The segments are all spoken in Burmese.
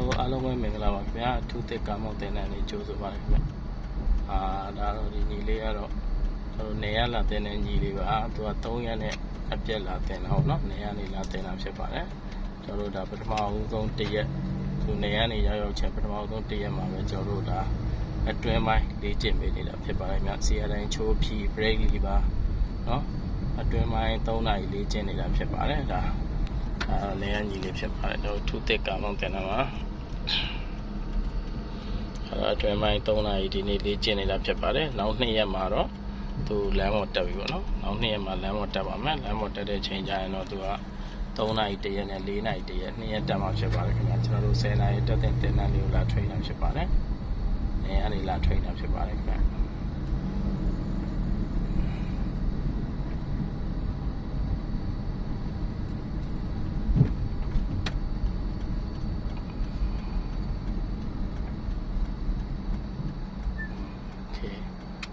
အားလုံးပဲမင်္ဂလာပါခင်ဗျာအထူးသစ်ကာမောက်တင်တဲ့နေ့ကြိုးဆိုပါရခင်ဗျာအာဒါတော့ဒီညီလေးကတော့ကျွန်တော်နေရလာတဲ့ညီလေးပါသူက3ရက်နဲ့အပြက်လာတင်တာဟုတ်နော်နေရနေလာတင်တာဖြစ်ပါတယ်ကျွန်တော်တို့ဒါပထမအဆုံးတစ်ရက်သူနေရနေရောက်ရောက်ချက်ပထမအဆုံးတစ်ရက်မှာပဲကျွန်တော်တို့ဒါအတွင်းပိုင်းလေးကျင့်ပေးနေတာဖြစ်ပါတယ်ခင်ဗျာစီရတိုင်းချိုးဖြီ break လီပါနော်အတွင်းပိုင်း3နာရီလေးကျင့်နေတာဖြစ်ပါတယ်ဒါအာနေရညီလေးဖြစ်ပါတယ်တော့ထူးသစ်ကောင်လုံးတင်တာပါ အဲအတွင်းပိုင်း3နာရီဒီနေ့လေးကျင့်နေတာဖြစ်ပါတယ်နောက်2ရက်မှာတော့သူလမ်းပေါ်တက်ပြီပေါ့နော်နောက်2ရက်မှာလမ်းပေါ်တက်ပါမယ်လမ်းပေါ်တက်တဲ့ချိန်ကျရင်တော့သူက3နာရီတရက်နဲ့4နာရီတရက်2ရက်တက်မှာဖြစ်ပါတယ်ခင်ဗျာကျွန်တော်တို့10နာရီတက်တဲ့တင်တန်းလေးကိုလာ train တာဖြစ်ပါတယ်နေရာလေးလာ train တာဖြစ်ပါတယ်ခင်ဗျာ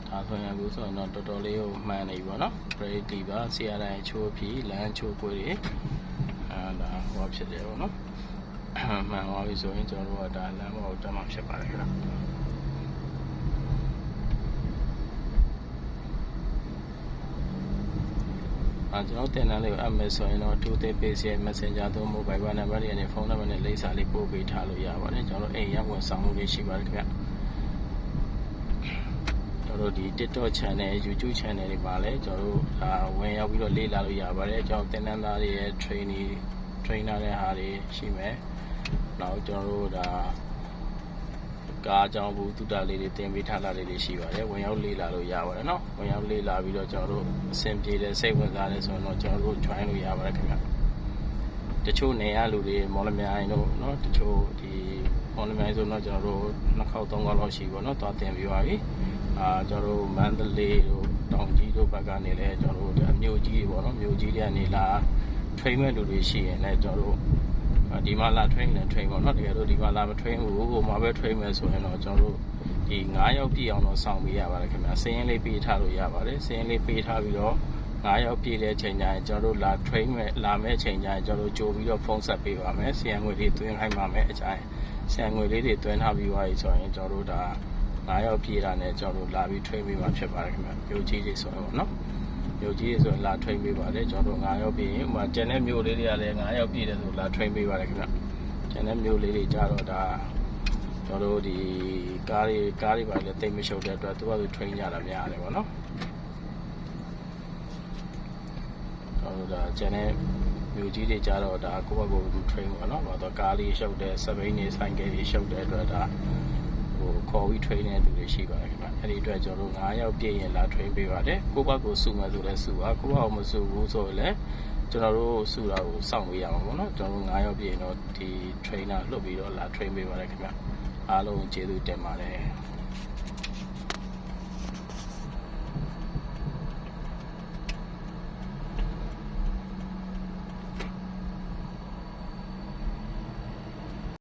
ဒါဆိုရင်အခုဆိုရင်တော့တော်တော်လေးကိုမှန်နေပြီပေါ့နော် break ဒီပါ CRI ချိုးပြီးလမ်းချိုးကိုတွေအဲဒါဟောဖြစ်တယ်ပေါ့နော်မှန်သွားပြီဆိုရင်ကျွန်တော်တို့ကဒါလမ်းပေါ်တက်မှာဖြစ်ပါတယ်ခင်ဗျအာကျွန်တော်တင်တန်းလေးကိုအပ်မယ်ဆိုရင်တော့2 day base ရဲ့ messenger သို့မဟုတ် Viber number တွေနဲ့ဖုန်းနံပါတ်နဲ့လိပ်စာလေးပို့ပေးထားလို့ရပါတယ်ကျွန်တော်တို့အိမ်ရောက်ဝင်ဆောင်မှုလေးရှိပါတယ်ခင်ဗျ ကျွန်တော်တို့ဒီ TikTok channel YouTube channel တွေပါလဲကျွန်တော်တို့ဒါဝင်ရောက်ပြီးတော့လေ့လာလို့ရပါတယ်ကျွန်တော်တင်တန်းသားတွေရဲ့ training trainer တဲ့ဟာတွေရှိမယ်နောက်ကျွန်တော်တို့ဒါကားအကြောင်းဘူးတုတလေးတွေတင်ပေးထားတာလေးတွေရှိပါတယ်ဝင်ရောက်လေ့လာလို့ရပါတယ်เนาะဝင်ရောက်လေ့လာပြီးတော့ကျွန်တော်တို့အဆင်ပြေတဲ့စိတ်ဝင်စားတယ်ဆိုတော့ကျွန်တော်တို့ join လို့ရပါတယ်ခင်ဗျတချို့နေရလူတွေမော်လမြိုင်တို့เนาะတချို့ဒီမော်လမြိုင်ဆိုတော့ကျွန်တော်တို့နှစ်ခေါက်သုံးခေါက်လောက်ရှိပါတော့တွားတင်ပြီးပါပြီ အာကျွန်တော်တို့မန္တလေးတို့တောင်ကြီးတို့ဘက်ကနေလဲကျွန်တော်တို့မြို့ကြီးတွေပေါ့နော်မြို့ကြီးတွေကနေလာ train မဲ့လူတွေရှိရင်လည်းကျွန်တော်တို့ဒီမှာလာ train နဲ့ train ပေါ့နော်တကယ်လို့ဒီမှာလာမ train ဘူးဟိုမှာပဲ train မယ်ဆိုရင်တော့ကျွန်တော်တို့ဒီ9ရောက်ပြည့်အောင်တော့စောင့်ပေးရပါတယ်ခင်ဗျာစင်းရင်းလေးပေးထားလို့ရပါတယ်စင်းရင်းလေးပေးထားပြီးတော့9ရောက်ပြည့်တဲ့ချိန်ကျရင်ကျွန်တော်တို့လာ train မဲ့လာမဲ့ချိန်ကျရင်ကျွန်တော်တို့ကြိုပြီးတော့ဖုန်းဆက်ပေးပါမယ်ဆီယံငွေလေးသွင်းခိုင်းပါမယ်အကြိုင်ဆီယံငွေလေးတွေသွင်းထားပြီးသွားပြီဆိုရင်ကျွန်တော်တို့ဒါ 9ရောက်ပြည့်တာနဲ့ကျွန်တော်တို့လာပြီး train ပေးမှာဖြစ်ပါတယ်ခင်ဗျာမျိုးကြီးတွေဆိုတော့နော်မြို့ကြီးဆိုရင်လာ train ပေးပါတယ်ကျွန်တော်တို့9ရောက်ပြီးရင်ဟိုမှာကျန်တဲ့မြို့လေးတွေကလည်း9ရောက်ပြည့်တယ်ဆိုလာ train ပေးပါတယ်ခင်ဗျကျန်တဲ့မြို့လေးတွေကြတော့ဒါကျွန်တော်တို့ဒီကားတွေကားတွေပါလည်းတိတ်မရှုပ်တဲ့အတွက်သူကသူ train ရတာများတယ်ပေါ့နော်ကျွန်တော်တို့ဒါကျန်တဲ့မြို့ကြီးတွေကြတော့ဒါကိုယ့်ဘက်ကို train ပေါ့နော်ဘာလို့ကားလေးရှုပ်တယ်စပိန်တွေဆိုင်ကယ်တွေရှုပ်တဲ့အတွက်ဒါ ဟိုခေါ်ပြီး train တဲ့သူတွေရှိပါတယ်ခင်ဗျအဲ့ဒီအတွက်ကျွန်တော်တို့9ရောက်ပြည့်ရင်လာ train ပေးပါတယ်ကိုယ့်ဘက်ကိုစုမယ်ဆိုလဲစုပါကိုယ့်ဘက်ကိုမစုဘူးဆိုရင်လည်းကျွန်တော်တို့စုတာကိုစောင့်ပေးရမှာပေါ့နော်ကျွန်တော်တို့9ရောက်ပြည့်ရင်တော့ဒီ trainer လွတ်ပြီးတော့လာ train ပေးပါတယ်ခင်ဗျအားလုံးကျေးဇူးတင်ပါတယ်